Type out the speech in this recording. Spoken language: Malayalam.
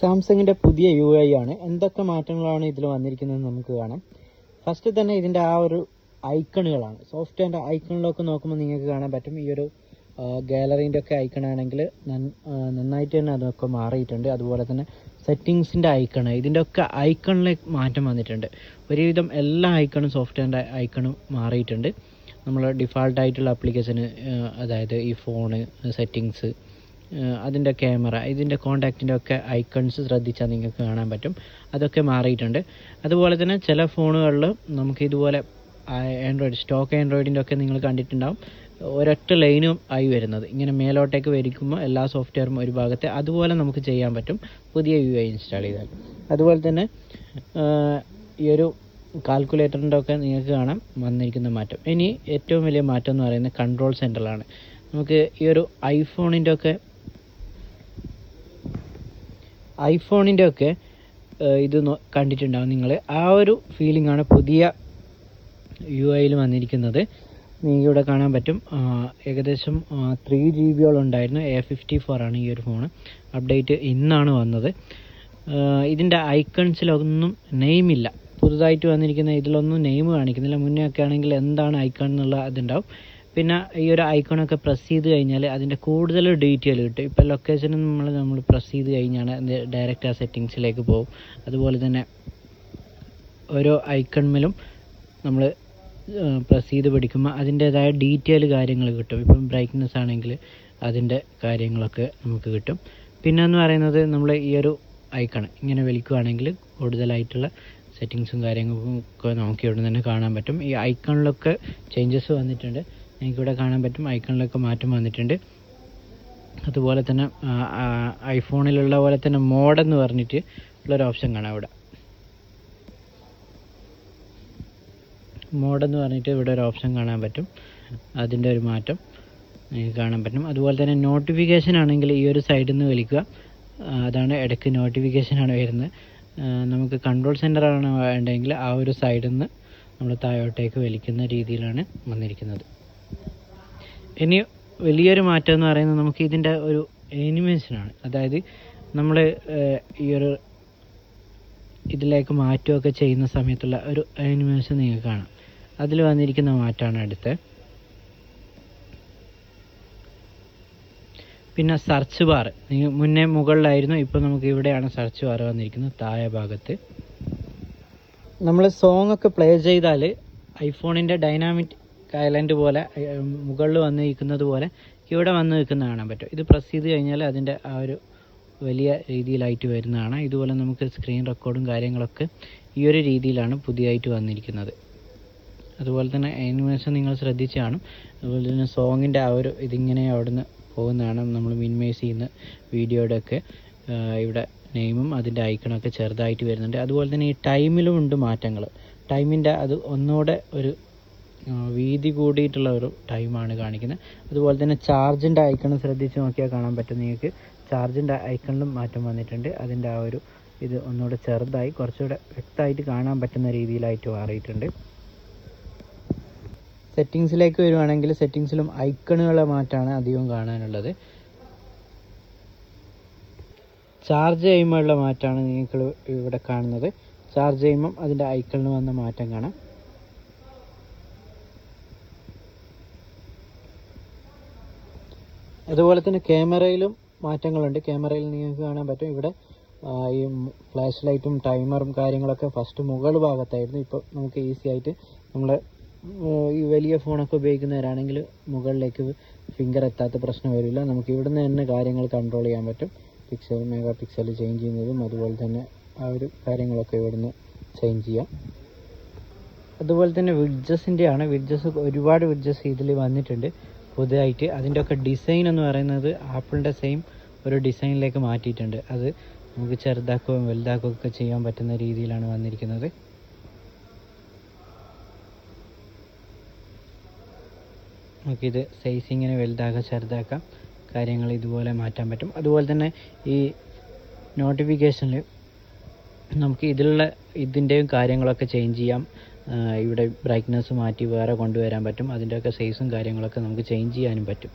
സാംസങ്ങിന്റെ പുതിയ യു ഐ ആണ്. എന്തൊക്കെ മാറ്റങ്ങളാണ് ഇതിൽ വന്നിരിക്കുന്നത് നമുക്ക് കാണാം. ഫസ്റ്റ് തന്നെ ഇതിന്റെ ആ ഒരു ഐക്കണുകളാണ്. സോഫ്റ്റ്വെയറിന്റെ ഐക്കണിലൊക്കെ നോക്കുമ്പോൾ നിങ്ങൾക്ക് കാണാൻ പറ്റും. ഈ ഒരു ഗാലറിന്റെ ഒക്കെ ഐക്കൺ ആണെങ്കിൽ നന്നായിട്ട് തന്നെ അതൊക്കെ മാറിയിട്ടുണ്ട്. അതുപോലെ തന്നെ സെറ്റിങ്സിന്റെ ഐക്കൺ ഇതിന്റെ ഒക്കെ ഐക്കണിലേക്ക് മാറ്റം വന്നിട്ടുണ്ട്. ഒരുവിധം എല്ലാ ഐക്കണും സോഫ്റ്റ്വെയറിന്റെ ഐക്കണും മാറിയിട്ടുണ്ട്. നമ്മൾ ഡിഫാൾട്ടായിട്ടുള്ള ആപ്ലിക്കേഷന് അതായത് ഈ ഫോണ് സെറ്റിങ്സ് അതിന്റെ ക്യാമറ ഇതിന്റെ കോണ്ടാക്റ്റിന്റെ ഒക്കെ ഐക്കൺസ് ശ്രദ്ധിച്ചാൽ നിങ്ങൾക്ക് കാണാൻ പറ്റും. അതൊക്കെ മാറിയിട്ടുണ്ട്. അതുപോലെ തന്നെ ചില ഫോണുകളിൽ നമുക്ക് ഇതുപോലെ ആൻഡ്രോയിഡ് സ്റ്റോക്ക് ആൻഡ്രോയിഡിന്റെ ഒക്കെ നിങ്ങൾ കണ്ടിട്ടുണ്ടാവും. ഒരൊറ്റ ലൈനും ആയി വരുന്നത്. ഇങ്ങനെ മേലോട്ടേക്ക് വരിക്കുമ്പോൾ എല്ലാ സോഫ്റ്റ്വെയറും ഒരു ഭാഗത്തെ. അതുപോലെ നമുക്ക് ചെയ്യാൻ പറ്റും. പുതിയ യു ഐ ഇൻസ്റ്റാൾ ചെയ്താൽ. അതുപോലെ തന്നെ ഈ ഒരു കാൽക്കുലേറ്ററിന്റെ ഒക്കെ നിങ്ങൾക്ക് കാണാം വന്നിരിക്കുന്ന മാറ്റം. ഇനി ഏറ്റവും വലിയ മാറ്റം എന്ന് പറയുന്നത് കൺട്രോൾ സെന്ററിലാണ് നമുക്ക് ഈ ഒരു ഐഫോണിന്റെ ഒക്കെ ഐഫോണിന്റെ ഒക്കെ ഇത് കണ്ടിട്ടുണ്ടാവും. നിങ്ങൾ ആ ഒരു ഫീലിംഗ് ആണ് പുതിയ യു ഐയിൽ വന്നിരിക്കുന്നത്. നിങ്ങൾക്ക് ഇവിടെ കാണാൻ പറ്റും. ഏകദേശം ത്രീ ജി ബിയോളം ഉണ്ടായിരുന്നു എ ഫിഫ്റ്റി ഫോർ ആണ് ഈ ഒരു ഫോൺ അപ്ഡേറ്റ് ഇന്നാണ് വന്നത്. ഇതിന്റെ ഐക്കൺസിലൊന്നും നെയിമില്ല. പുതുതായിട്ട് വന്നിരിക്കുന്ന ഇതിലൊന്നും നെയിം കാണിക്കുന്നില്ല. മുന്നേ ഒക്കെ ആണെങ്കിൽ എന്താണ് ഐക്കൺ എന്നുള്ള അതുണ്ടാവും പിന്നെ ഈ ഒരു ഐക്കണൊക്കെ പ്രസ് ചെയ്ത് കഴിഞ്ഞാൽ അതിന്റെ കൂടുതൽ ഡീറ്റെയിൽ കിട്ടും. ഇപ്പോൾ ലൊക്കേഷൻ നമ്മൾ നമ്മൾ പ്രസ് ചെയ്ത് കഴിഞ്ഞാൽ ഡയറക്റ്റ് ആ സെറ്റിങ്സിലേക്ക് പോകും. അതുപോലെ തന്നെ ഓരോ ഐക്കണിലും നമ്മൾ പ്രസ് ചെയ്ത് പിടിക്കുമ്പോൾ അതിന്റേതായ ഡീറ്റെയിൽ കാര്യങ്ങൾ കിട്ടും. ഇപ്പം ബ്രൈറ്റ്നെസ് ആണെങ്കിൽ അതിന്റെ കാര്യങ്ങളൊക്കെ നമുക്ക് കിട്ടും. പിന്നെ എന്ന് പറയുന്നത് നമ്മൾ ഈ ഒരു ഐക്കൺ ഇങ്ങനെ വലിക്കുകയാണെങ്കിൽ കൂടുതലായിട്ടുള്ള സെറ്റിങ്സും കാര്യങ്ങളും ഒക്കെ നമുക്ക് ഇവിടെ തന്നെ കാണാൻ പറ്റും. ഈ ഐക്കണിലൊക്കെ ചേഞ്ചസ് വന്നിട്ടുണ്ട്. എനിക്കിവിടെ കാണാൻ പറ്റും ഐക്കണിലൊക്കെ മാറ്റം വന്നിട്ടുണ്ട്. അതുപോലെ തന്നെ ഐഫോണിലുള്ള പോലെ തന്നെ മോഡെന്ന് പറഞ്ഞിട്ട് ഉള്ളൊരു ഓപ്ഷൻ കാണാം ഇവിടെ. മോഡെന്ന് പറഞ്ഞിട്ട് ഇവിടെ ഒരു ഓപ്ഷൻ കാണാൻ പറ്റും. അതിന്റെ ഒരു മാറ്റം നിങ്ങൾക്ക് കാണാൻ പറ്റും. അതുപോലെ തന്നെ നോട്ടിഫിക്കേഷൻ ആണെങ്കിൽ ഈ ഒരു സൈഡിൽ നിന്ന് വലിക്കുക അതാണ് ഇടയ്ക്ക് നോട്ടിഫിക്കേഷനാണ് വരുന്നത്. നമുക്ക് കൺട്രോൾ സെന്ററാണ് വേണ്ടതെങ്കിൽ ആ ഒരു സൈഡിൽ നിന്ന് നമ്മൾ താഴോട്ടേക്ക് വലിക്കുന്ന രീതിയിലാണ് വന്നിരിക്കുന്നത്. ഇനി വലിയൊരു മാറ്റം എന്ന് പറയുന്നത് നമുക്ക് ഇതിന്റെ ഒരു ആനിമേഷനാണ് അതായത് നമ്മൾ ഈ ഒരു ഇതിലേക്ക് മാറ്റുകയൊക്കെ ചെയ്യുന്ന സമയത്തുള്ള ഒരു ആനിമേഷൻ നിങ്ങൾക്ക് കാണാം. അതിൽ വന്നിരിക്കുന്ന മാറ്റമാണ് അടുത്ത്. പിന്നെ സെർച്ച് ബാർ നിങ്ങൾ മുന്നേ മുകളിലായിരുന്നു ഇപ്പോൾ നമുക്ക് ഇവിടെയാണ് സെർച്ച് ബാർ വന്നിരിക്കുന്നത് താഴെ ഭാഗത്ത്. നമ്മൾ സോങ് ഒക്കെ പ്ലേ ചെയ്താൽ ഐഫോണിന്റെ ഡൈനാമിക് ഐലൻഡ് പോലെ മുകളിൽ വന്ന് നിൽക്കുന്നത് പോലെ ഇവിടെ വന്ന് നിൽക്കുന്ന കാണാൻ പറ്റും. ഇത് പ്രസ് ചെയ്ത് കഴിഞ്ഞാൽ അതിന്റെ ആ ഒരു വലിയ രീതിയിലായിട്ട് വരുന്നതാണ്. ഇതുപോലെ നമുക്ക് സ്ക്രീൻ റെക്കോർഡും കാര്യങ്ങളൊക്കെ ഈ ഒരു രീതിയിലാണ് പുതിയതായിട്ട് വന്നിരിക്കുന്നത്. അതുപോലെ തന്നെ ആനിമേഷൻ നിങ്ങൾ ശ്രദ്ധിച്ച് കാണും. അതുപോലെ തന്നെ സോങ്ങിന്റെ ആ ഒരു ഇതിങ്ങനെ അവിടുന്ന് പോകുന്നതാണ് നമ്മൾ മിനിമൈസ് ചെയ്യുന്ന വീഡിയോയുടെ ഒക്കെ ഇവിടെ നെയിമും അതിന്റെ ഐക്കണൊക്കെ ചെറുതായിട്ട് വരുന്നുണ്ട്. അതുപോലെ തന്നെ ഈ ടൈമിലും ഉണ്ട് മാറ്റങ്ങൾ. ടൈമിന്റെ അത് ഒന്നുകൂടെ ഒരു വീതി കൂടിയിട്ടുള്ള ഒരു ടൈമാണ് കാണിക്കുന്നത്. അതുപോലെ തന്നെ ചാർജിന്റെ ഐക്കണും ശ്രദ്ധിച്ച് നോക്കിയാൽ കാണാൻ പറ്റും നിങ്ങൾക്ക്. ചാർജിന്റെ ഐക്കണിലും മാറ്റം വന്നിട്ടുണ്ട്. അതിന്റെ ആ ഒരു ഇത് ഒന്നുകൂടെ ചെറുതായി കുറച്ചുകൂടെ വ്യക്തമായിട്ട് കാണാൻ പറ്റുന്ന രീതിയിലായിട്ട് മാറിയിട്ടുണ്ട്. സെറ്റിങ്സിലേക്ക് വരുവാണെങ്കിൽ സെറ്റിങ്സിലും ഐക്കണുകളെ മാറ്റമാണ് അധികം കാണാനുള്ളത്. ചാർജ് ചെയ്യുമ്പോഴുള്ള മാറ്റമാണ് നിങ്ങൾക്ക് ഇവിടെ കാണുന്നത്. ചാർജ് ചെയ്യുമ്പം അതിന്റെ ഐക്കണിന് വന്ന മാറ്റം കാണാം. അതുപോലെ തന്നെ ക്യാമറയിലും മാറ്റങ്ങളുണ്ട്. ക്യാമറയിൽ നിങ്ങൾക്ക് കാണാൻ പറ്റും. ഇവിടെ ഈ ഫ്ലാഷ് ലൈറ്റും ടൈമറും കാര്യങ്ങളൊക്കെ ഫസ്റ്റ് മുകൾ ഭാഗത്തായിരുന്നു. ഇപ്പോൾ നമുക്ക് ഈസി ആയിട്ട് നമ്മൾ ഈ വലിയ ഫോണൊക്കെ ഉപയോഗിക്കുന്നവരാണെങ്കിൽ മുകളിലേക്ക് ഫിംഗർ എത്താത്ത പ്രശ്നം വരില്ല. നമുക്ക് ഇവിടുന്ന് തന്നെ കാര്യങ്ങൾ കൺട്രോൾ ചെയ്യാൻ പറ്റും. പിക്സൽ മെഗാ പിക്സൽ ചേഞ്ച് ചെയ്യുന്നതും അതുപോലെ തന്നെ ആ ഒരു കാര്യങ്ങളൊക്കെ ഇവിടുന്ന് ചേഞ്ച് ചെയ്യാം. അതുപോലെ തന്നെ വിഡ്ജസിന്റെ ആണ് വിഡ്ജസ് ഒരുപാട് വിഡ്ജസ് ഇതിൽ വന്നിട്ടുണ്ട്. പുതുതായിട്ട് അതിന്റെ ഒക്കെ ഡിസൈൻ എന്ന് പറയുന്നത് ആപ്പിളിന്റെ സെയിം ഒരു ഡിസൈനിലേക്ക് മാറ്റിയിട്ടുണ്ട്. അത് നമുക്ക് ചെറുതാക്കുകയും വലുതാക്കുകയും ഒക്കെ ചെയ്യാൻ പറ്റുന്ന രീതിയിലാണ് വന്നിരിക്കുന്നത്. നമുക്കിത് സൈസ് ഇങ്ങനെ വലുതാക്കാം ചെറുതാക്കാം. കാര്യങ്ങൾ ഇതുപോലെ മാറ്റാൻ പറ്റും. അതുപോലെ തന്നെ ഈ നോട്ടിഫിക്കേഷനിൽ നമുക്ക് ഇതിലുള്ള ഇതിന്റെയും കാര്യങ്ങളൊക്കെ ചേഞ്ച് ചെയ്യാം. ഇവിടെ ബ്രൈറ്റ്നസ് മാറ്റി വേറെ കൊണ്ടുവരാൻ പറ്റും. അതിന്റെയൊക്കെ സൈസും കാര്യങ്ങളൊക്കെ നമുക്ക് ചേഞ്ച് ചെയ്യാനും പറ്റും.